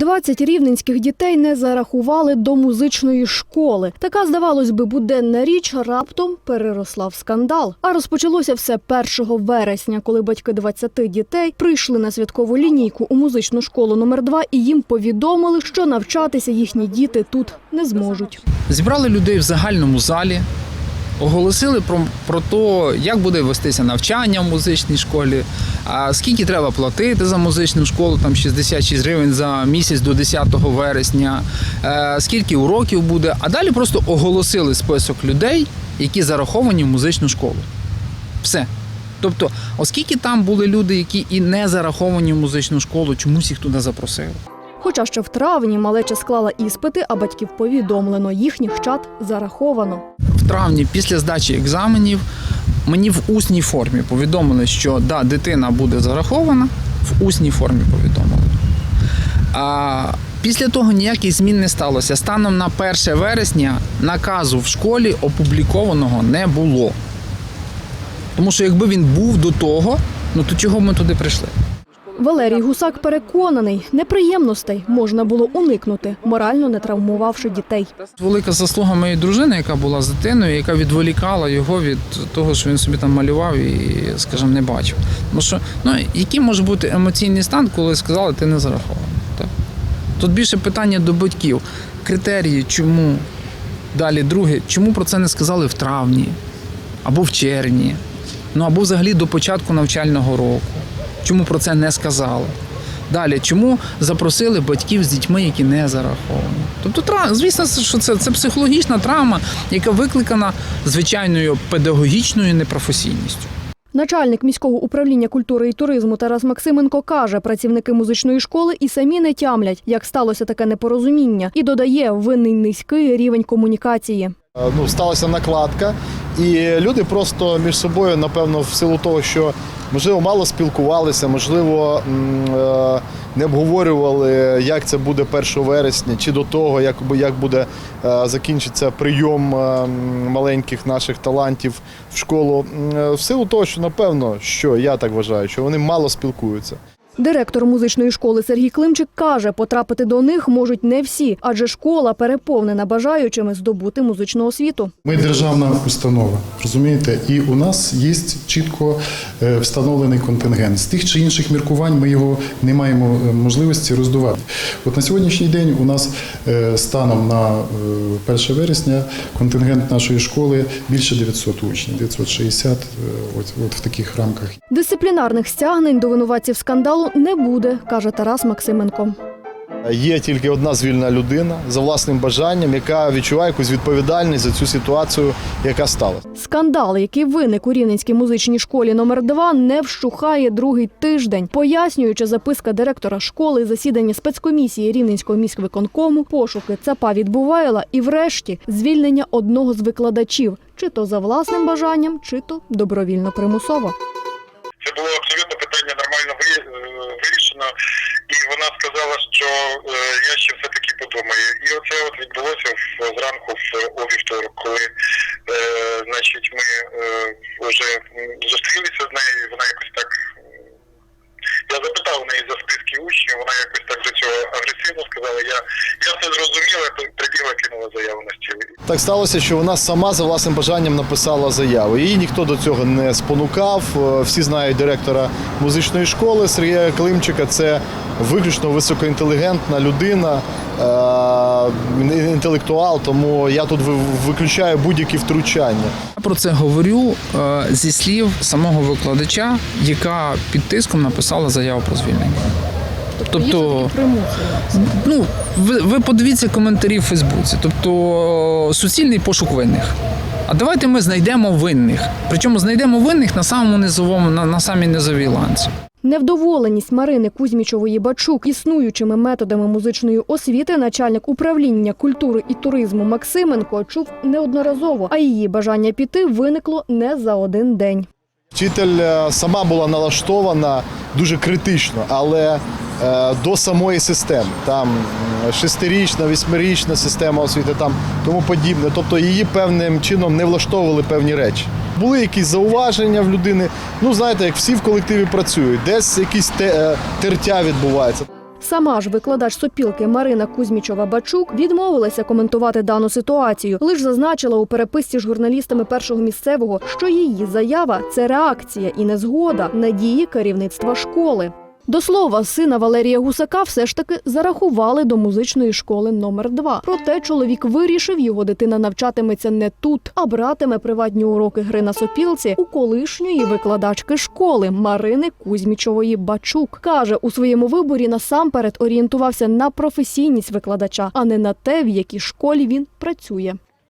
20 рівненських дітей не зарахували до музичної школи. Така, здавалось би, буденна річ раптом переросла в скандал. А розпочалося все 1 вересня, коли батьки 20 дітей прийшли на святкову лінійку у музичну школу номер 2 і їм повідомили, що навчатися їхні діти тут не зможуть. Зібрали людей в загальному залі, оголосили про, про те, як буде вестися навчання в музичній школі, а скільки треба платити за музичну школу, там 66 гривень за місяць до 10 вересня, е, скільки уроків буде. А далі просто оголосили список людей, які зараховані в музичну школу. Все. Тобто, оскільки там були люди, які і не зараховані в музичну школу, чомусь їх туди запросили. Хоча ще в травні малеча склала іспити, а батьків повідомлено, їхніх чат зараховано. в травні після здачі екзаменів мені в усній формі повідомили, що да, дитина буде зарахована, в усній формі повідомили. А після того ніяких змін не сталося. Станом на 1 вересня наказу в школі опублікованого не було. Тому що якби він був до того, ну то чого ми туди прийшли? Валерій Гусак переконаний, неприємностей можна було уникнути, морально не травмувавши дітей. Велика заслуга моєї дружини, яка була з дитиною, яка відволікала його від того, що він собі там малював і, скажімо, не бачив. Тому що ну який може бути емоційний стан, коли сказали, ти не зарахований. Так? Тут більше питання до батьків. Критерії, чому далі друге, чому про це не сказали в травні або в червні, ну або взагалі до початку навчального року. Чому про це не сказали? Далі, чому запросили батьків з дітьми, які не зараховані? Тобто, звісно, що це, це психологічна травма, яка викликана звичайною педагогічною непрофесійністю. Начальник міського управління культури і туризму Тарас Максименко каже, працівники музичної школи і самі не тямлять, як сталося таке непорозуміння, і додає винний низький рівень комунікації. Ну, сталася накладка, і люди просто між собою, напевно, в силу того, що можливо мало спілкувалися, можливо, е, не обговорювали, як це буде 1 вересня, чи до того, як, як буде е, закінчиться прийом е, маленьких наших талантів в школу. Е, В силу того, що напевно, що я так вважаю, що вони мало спілкуються. Директор музичної школи Сергій Климчик каже, потрапити до них можуть не всі, адже школа переповнена бажаючими здобути музичну освіту. Ми державна установа, розумієте, і у нас є чітко е, встановлений контингент. З тих чи інших міркувань ми його не маємо е, можливості роздувати. От на сьогоднішній день у нас е, станом на е, 1 вересня контингент нашої школи більше 900 учнів, 960 е, от, от в таких рамках. Дисциплінарних стягнень до винуватців скандалу не буде, каже Тарас Максименко. Є тільки одна звільна людина за власним бажанням, яка відчуває якусь відповідальність за цю ситуацію, яка сталася. Скандал, який виник у Рівненській музичній школі номер 2 не вщухає другий тиждень. Пояснюючи записка директора школи, засідання спецкомісії Рівненського міськвиконкому, пошуки ЦАПа відбувайла і, врешті, звільнення одного з викладачів, чи то за власним бажанням, чи то добровільно примусово. Це було абсолютно питання нормально е, і вона сказала, що е, я ще все-таки подумаю. І оце от відбулося в- зранку в у вівторок, коли е, значить, ми е, вже зустрілися з нею, вона якось так. Я запитав у неї за списки учнів, вона якось так до цього агресивно сказала. Я, я все зрозуміла, прибігла, кинула заяву на стіл. Так сталося, що вона сама за власним бажанням написала заяву. Її ніхто до цього не спонукав. Е, Всі знають директора музичної школи Сергія Климчика. Це виключно високоінтелігентна людина, е, інтелектуал. Тому я тут виключаю будь-які втручання. Я про це говорю е, зі слів самого викладача, яка під тиском написала заяву про звільнення. Тобто, ну ви, ви подивіться коментарі в Фейсбуці. Тобто суцільний пошук винних. А давайте ми знайдемо винних. Причому знайдемо винних на самому низовому, на, на самій низовій ланці. Невдоволеність Марини Кузьмічової Бачук існуючими методами музичної освіти начальник управління культури і туризму Максименко чув неодноразово, а її бажання піти виникло не за один день. Вчитель е, сама була налаштована дуже критично, але е, до самої системи. Там шестирічна, восьмирічна система освіти, там тому подібне. Тобто її певним чином не влаштовували певні речі. Були якісь зауваження в людини. Ну знаєте, як всі в колективі працюють, десь якісь те, е, тертя відбувається. Сама ж викладач сопілки Марина Кузьмічова Бачук відмовилася коментувати дану ситуацію. Лиш зазначила у переписці з журналістами першого місцевого, що її заява це реакція і незгода на дії керівництва школи. До слова, сина Валерія Гусака все ж таки зарахували до музичної школи номер 2 Проте чоловік вирішив, його дитина навчатиметься не тут, а братиме приватні уроки гри на сопілці у колишньої викладачки школи Марини Кузьмічової Бачук. Каже, у своєму виборі насамперед орієнтувався на професійність викладача, а не на те, в якій школі він працює.